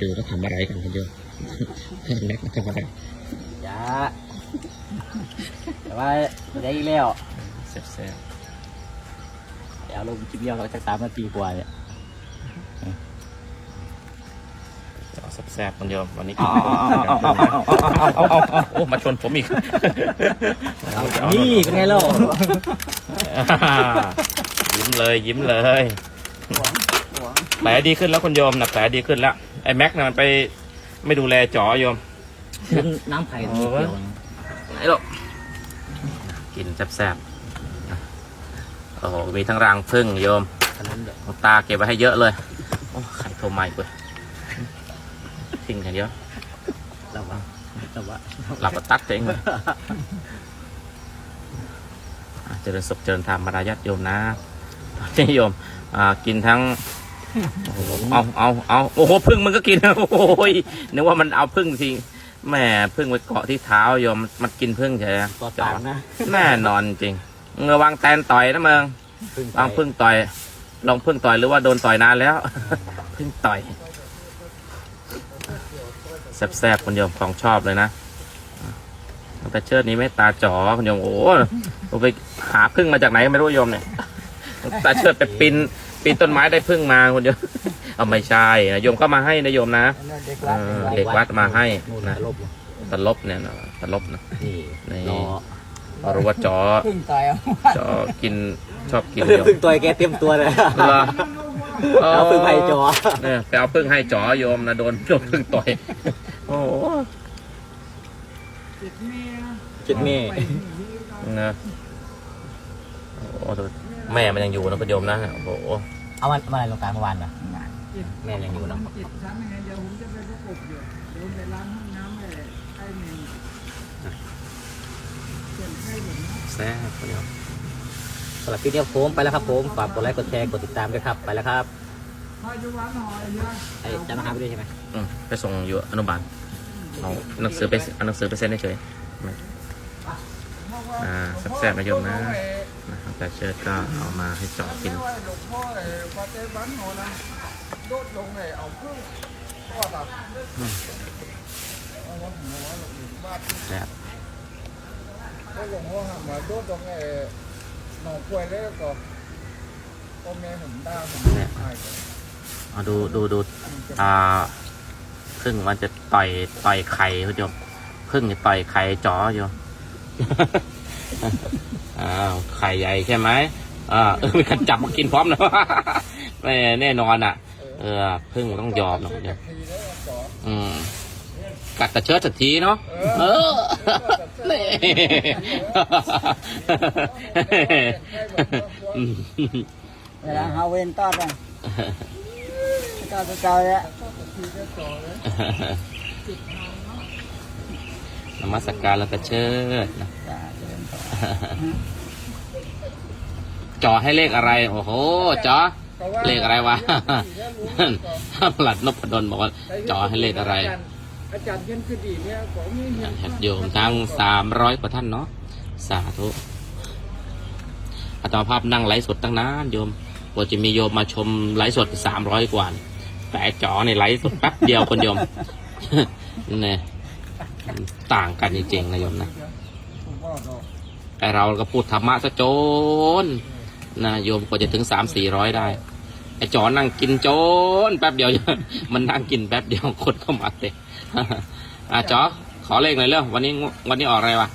ดูก็ทำอะไรกันคุณโยมแม็กมาทำอะไรจ้าแต่ว่าได้อีกแล้วแซ่บเดี๋ยวลงคลิปเดียวเราจะสามนาทีกว่าเนี่ยๆเอาแซ่บๆคุณโยมวันนี้เอาเอาเอาเอาเอาเอาเอาเอาโอ้มาชนผมอีกนี่เป็นไงเล่ายิ้มเลยยิ้มเลย แผลดีขึ้นแล้วคุณโยมนะแผลดีขึ้นแล้วไอ้แม็กน่ะมันไปไม่ดูแลจ๋อโยม น้ำไผ่ตรงนี้เกี่ยวนะไหนหรอกกินแซ่บๆโอ้โหมีทั้งรังพึ่งโยมขนมเด็กหลวงตาเก็บไว้ให้เยอะเลยโอ้ไข่โทรใหม่เว้ยทิ้งกันเยอะเราว่าเราว่าหลับก็ตักเจ๊งเลยอะเจริญสุขเจริญธรรมมารายาทโยมนะนี่โยมอ่ากินทั้งโอ้โห เอาเอาเอาโอ้โหพึ่งมันก็กินโอ้ยนึกว่ามันเอาพึ่งทิ้งแหม่พึ่งไปเกาะที่เท้าโยมมันกินพึ่งใช่ไหมตัวต่างนะแน่นอนจริงเงือวางแตนต่อยนะเมืองวางพึ่งต่อย ลองพึ่งต่อยหรือว่าโดนต่อยนานแล้วพึ่งต่อยแซ่บๆคุณโยมของชอบเลยนะแต่เชิดนี้ไม่ตาจ๋อคุณโยมโอ้โหผมไปหาพึ่งมาจากไหนไม่รู้โยมเนี่ยตาเชิดไปปีน ปีนต้นไม้ได้พึ่งมาคุณโยมเอาไม่ใช่นะโยมก็มาให้นะโยมนะเออเด็กวัดมาให้นู่นนะนะลบเลยตลบเนี่ยนะตลบนะนี่นี่รอเพราะรู้ว่าจ๋อพึ่งต่อยเอาจ๋อกินชอบกินเรื่องโยมพึ่งตัวแกเตรียมตัวเลยเหรอเอาพึ่งไผ่จอเนี่ยไปเอาพึ่งให้จ๋อโยมนะโดนโดนพึ่งต่อยโอ้โหจิตเมียจุดเมฆนะโอ้โหดู แม่มันยังอยู่นะคุณโยมนะโอ้โหเอามาเอามาอะไรลงกลางเมื่อวานนะจิตแม่ยังอยู่เนอะจิตฉันยังไงเดี๋ยวผมจะไปประกบอยู่เดี๋ยวไปล้างห้องน้ำให้ไอ้หนึ่งเปลี่ยนให้ผมนะแซ่บคุณโยมสำหรับคลิปนี้ผมไปแล้วครับผมฝากกดไลค์กดแชร์กดติดตามด้วยครับ ไปแล้วครับพายุวันหอยยังไอ้จะมาหาไปด้วยใช่ไหมอืมไปส่งอยู่อนุบาลเอาหนังสือไปเอาหนังสือไปเซ็นเฉยๆอ่าแซ่บๆนะโยมนะ นะครับแต่เชิดก็เอามาให้จ๋อกินหลวงพ่อไอ้ปาเต้บันหอนะโดดลงไอ้เอาพึ่งก็แบบเอาว่าผมว่าหลวงบ้านแซ่บก็หลวงพ่อหันมาโดดลงไอ้หนองกล้วยแล้วก็พ่อแม่ผมด่าผมหายไปเอาดูดูดูอ่าพึ่งมันจะต่อยต่อยไข่คุณโยมพึ่งจะต่อยไข่จ๋อโยม อ้าวไข่ใหญ่ใช่ไหมอ่าเออมีการจับมากินพร้อมนะแม่แน่นอนอะ เออพึ่งมันต้องยอมนะคุณโยมทีแล้วก็อืมกัดตะเชิดสักทีเนาะเออนี่อืมเวลาหาเวนต้อนกันต้อนเก่าแล้วนมัสการแล้วก็เชิดนะ จอให้เลขอะไร โอ้โหจอเลขอะไรวะหลัดนพดลบอกว่าจอให้เลขอะไรอาจารย์เย็นคือดีเนี่ยก็มีเห็นญาติโยมทั้งสามร้อยกว่าท่านเนาะสาธุอาตมาภาพนั่งไลฟ์สดตั้งนานโยมกว่าจะมีโยมมาชมไลฟ์สดสามร้อยกว่านี่แต่ไอ้จอในไลฟ์สดแป๊บเดียวคนโยมเนี่ยต่างกันจริงๆนะโยมนะผมว่าเรา ไอเราก็พูดธรรมะซะโจนนะโยมกว่าจะถึงสามสี่ร้อยได้ ไอจอนั่งกินโจนแป๊บเดียว มันนั่งกินแป๊บเดียวคนเข้ามาเตะอะจอขอเลขหน่อยเร็ววันนี้วันนี้ออกอะไรวะ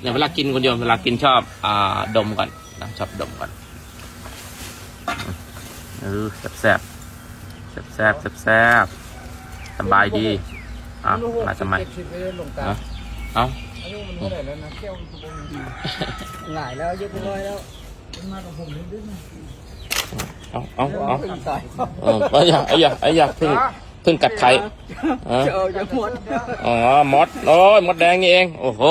เนี่ยเวลากินคุณโยมเวลากินชอบ อ่าดมก่อนนะชอบดมก่อนเออแซบแซบแซ่บแซ่บแซ่บแซ่บสบายดีอะมาทำไม เจ็ดสิบเลยหลวงตาเอาเอาอายุมันเท่าไหร่แล้วนะแก้วมันตัวนี้หลายแล้วเยอะไปร้อยแล้วมันมากับผมนิดนึงนะเอาเอาเอาพึ่งต่อยเออไอ้ยาไอ้ยาไอ้ยาเพิ่งเพิ่งกัดไข่เออเจอจะหมดอ๋อมดโอ้ยมดแดงนี่เอง โอ้โห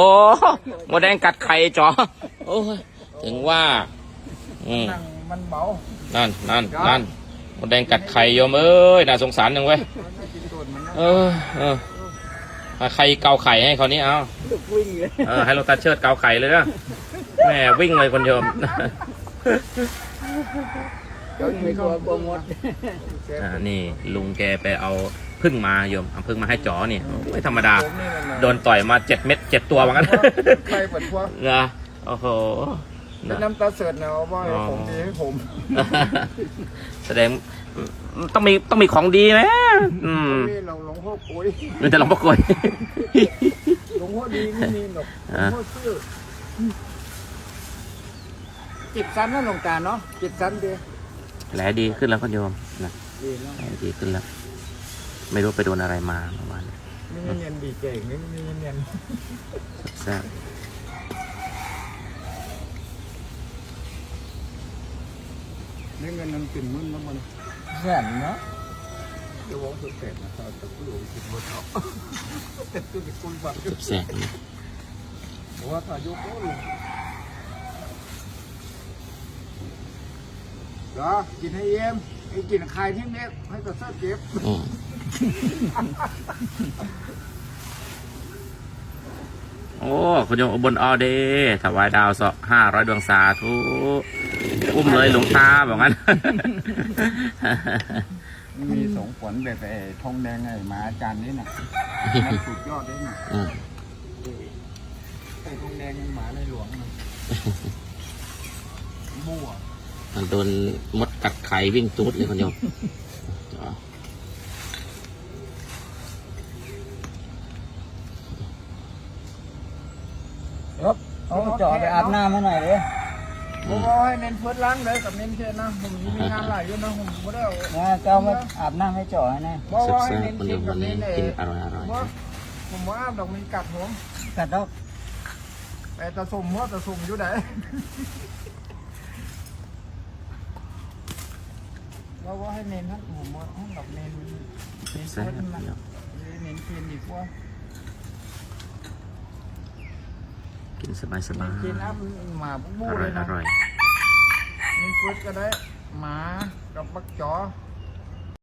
มดแดงกัดไข่จอโอ้ยถึงว่า อืมนั่งมันเบานั่นนั่นนั่นมดแดงกัดไข่โยมเอ้ยน่าสงสารจังเว้ยกินตัวมันนะ เออเออมา ใครเกาไข่ให้เขาวนี้เอาลุกวิ่งเลยเออให้หลวงตาเชิดเกาไข่เลยนะแม่วิ่งเลยคนโยมเดี๋ยวมีตัวโปรโมทอ่านี่ลุงแกไปเอาพึ่งมาโยมเอาพึ่งมาให้จ๋อนี่ไม่ธรรมดาผมนี่นะโดนต่อยมาเจ็ดเม็ดเจ็ดตัวเหมือนกันใครเปิดพวกนะโอ้โห เป็นนะน้ำตาเสือดนะว่าให้ผมดีให้ผม แสดงต้องมีต้องมีของดีไหมอืมนี่เราหลวงพ่อปุ๋ยมันจะลองประกวดหลวงพ่อดีไม่มีหรอกหลวงพ่อซื่อจิตสันนะหลวงตาเนาะจิตสันดีแผลดีขึ้นแล้วก็โยมนะดีเนาะแผลดีขึ้นแล้ว ไม่รู้ไปโดนอะไรมาเมื่อวานมีเงินดีเก่งนี่มีเงิน แซ่บ นี่เงินนั้นติ่มมึนแล้วมันแสนเนาะเดี๋ยวว่าสุดเสร็จนะครับแต่ผู้หลวงคิดว่าเขาแต่ตัวที่คุณบัตรแซ่บๆนะบอกว่าอายุโอ้ลุงเหรอกินให้เยี่ยมไอ้กินใครที่เนี้ยให้กระเซ้าเก็บอืม โอ้คุณโยมอุบลออเดย์ถวายดาวสห้าร้อยดวงสาธุอุ้มเลยหลวงตาบอกงั้น มีสงผลแบบไอ้ทองแดงไอ้หมาอาจารย์นี่น่ะนั่นสุดยอดเลยน่ะอืม ไอ้ทองแดงหมาในหลวงน่ะบัวมันโดนมดกัดไข่วิ่งตูดเลยคุณโยม ครับเอาจอดไปอาบน้ำให้หน่อยเลยผมเอาให้เน้นเพิดล้างเลยกับเน้นเช่นนะผมมีงานหลายอยู่นะผมไม่ได้เอานะเจ้ามาอาบน้ำให้จอให้หน่อยบอกว่าให้แซ่เน้บนๆคุณโยเช่นมกัวับนเน้นี้นเอกินงอร่อยอร่อยว่าผมว่าดอกมีกัดผมกัดดอกไอ้ตะสุ่มว่าตะสุ่มอยู่ไหนว่าว่าให้เน้นครับผมว่าให้ดอกเน้นเน้นแซ่บเพิดมันโยมเน้นเพียนดีกว่า กินสบายสบายกินน้ำหมาบูอเลร่อยยอนะร่อยเน้นเพิดก็ได้หมากับบักจอ